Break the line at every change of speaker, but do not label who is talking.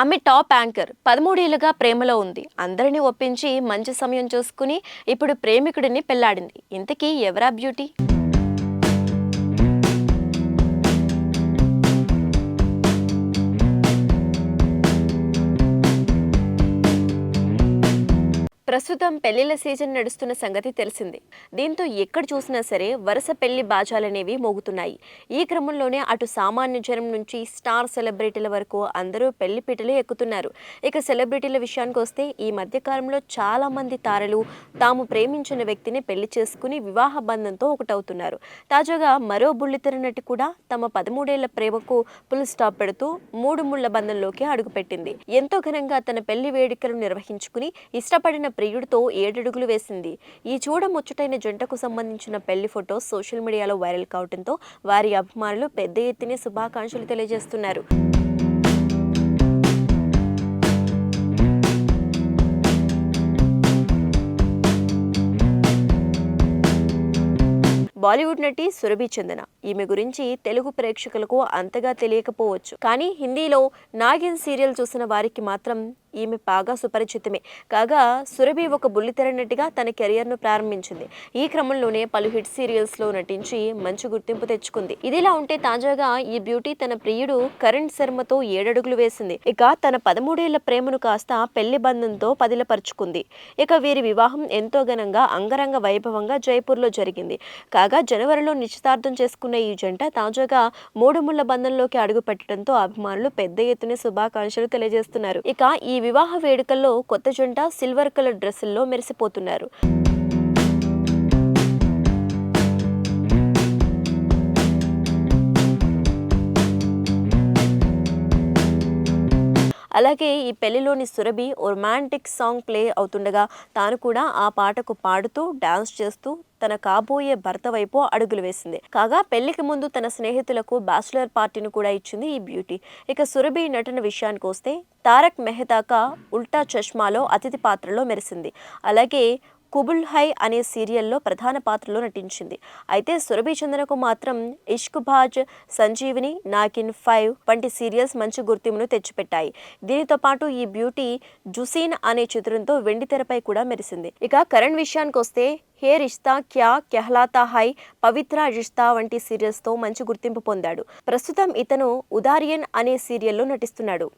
ఆమె top anchor. పదమూడేళ్ళుగా ప్రేమలో ఉంది. అందరినీ ఒప్పించి మంచి సమయం చూసుకుని ఇప్పుడు ప్రేమికుడిని పెళ్ళాడింది. ఇంతకీ ఎవరా బ్యూటీ? ప్రస్తుతం పెళ్ళిళ్ళ సీజన్ నడుస్తున్న సంగతి తెలిసిందే. దీంతో ఎక్కడ చూసినా సరే వరుస పెళ్ళి బాజాలనేవి మోగుతున్నాయి. ఈ క్రమంలోనే అటు సామాన్య జనం నుంచి స్టార్ సెలబ్రిటీల వరకు అందరూ పెళ్ళి పీటలు ఎక్కుతున్నారు. ఇక సెలబ్రిటీల విషయానికి వస్తే ఈ మధ్య కాలంలో చాలా మంది తారలు తాము ప్రేమించిన వ్యక్తిని పెళ్ళి చేసుకుని వివాహ బంధంతో ఒకటవుతున్నారు. తాజాగా మరో బుల్లితెర నటి కూడా తమ పదమూడేళ్ళ ప్రేమకు పుల్ స్టాప్ పెడుతూ మూడు ముళ్ళ బంధంలోకి అడుగుపెట్టింది. ఎంతో ఘనంగా తన పెళ్ళి వేడుకలు నిర్వహించుకుని ఇష్టపడిన ప్రియుడితో ఏడడుగులు వేసింది. ఈ చూడ ముచ్చటైన జంటకు సంబంధించిన పెళ్ళి ఫోటో సోషల్ మీడియాలో వైరల్ కావడంతో వారి అభిమానులు పెద్ద ఎత్తున శుభాకాంక్షలు తెలియజేస్తున్నారు. బాలీవుడ్ నటి సురభి చందన ఈమె గురించి తెలుగు ప్రేక్షకులకు అంతగా తెలియకపోవచ్చు. కానీ హిందీలో నాగిన్ సీరియల్ చూసిన వారికి మాత్రం ఈమె బాగా సుపరిచితమే. కాగా సురభి ఒక బుల్లితెర నటిగా తన కెరియర్ను ప్రారంభించింది. ఈ క్రమంలోనే పలు హిట్ సీరియల్స్లో నటించి మంచి గుర్తింపు తెచ్చుకుంది. ఇదిలా ఉంటే తాజాగా ఈ బ్యూటీ తన ప్రియుడు కరణ్ శర్మతో ఏడడుగులు వేసింది. ఇక తన పదమూడేళ్ళ ప్రేమను కాస్త పెళ్ళి బంధంతో పదిలపరుచుకుంది. ఇక వీరి వివాహం ఎంతో ఘనంగా అంగరంగ వైభవంగా జైపూర్లో జరిగింది. కాగా జనవరిలో నిశ్చితార్థం చేసుకున్న ఈ జంట తాజాగా మూడు ముళ్ళ బంధంలోకి అడుగు పెట్టడంతో అభిమానులు పెద్ద ఎత్తున శుభాకాంక్షలు తెలియజేస్తున్నారు. ఇక ఈ వివాహ వేడుకల్లో కొత్త జంట సిల్వర్ కలర్ డ్రెస్సుల్లో మెరిసిపోతున్నారు. అలాగే ఈ పెళ్ళిలోని సురభి ఓ రొమాంటిక్ సాంగ్ ప్లే అవుతుండగా తాను కూడా ఆ పాటకు పాడుతూ డాన్స్ చేస్తూ తన కాబోయే భర్త వైపు అడుగులు వేసింది. కాగా పెళ్ళికి ముందు తన స్నేహితులకు బ్యాచులర్ పార్టీని కూడా ఇచ్చింది ఈ బ్యూటీ. ఇక సురభి నటన విషయానికి వస్తే తారక్ మెహతాకా ఉల్టా చష్మాలో అతిథి పాత్రలో మెరిసింది. అలాగే కుబుల్ హై అనే సీరియల్లో ప్రధాన పాత్రలో నటించింది. అయితే సురభి చందనకు మాత్రం ఇష్క్ భాజ్ సంజీవిని నాకిన్ ఫైవ్ వంటి సీరియల్స్ మంచి గుర్తింపును తెచ్చిపెట్టాయి. దీనితో పాటు ఈ బ్యూటీ జుసీన్ అనే చిత్రంతో వెండి తెరపై కూడా మెరిసింది. ఇక కరణ్ విషయానికి వస్తే హే రిష్తా క్యా కెహ్లాతా హై పవిత్ర రిష్తా వంటి సీరియల్స్తో మంచి గుర్తింపు పొందాడు. ప్రస్తుతం ఇతను ఉదారియన్ అనే సీరియల్లో నటిస్తున్నాడు.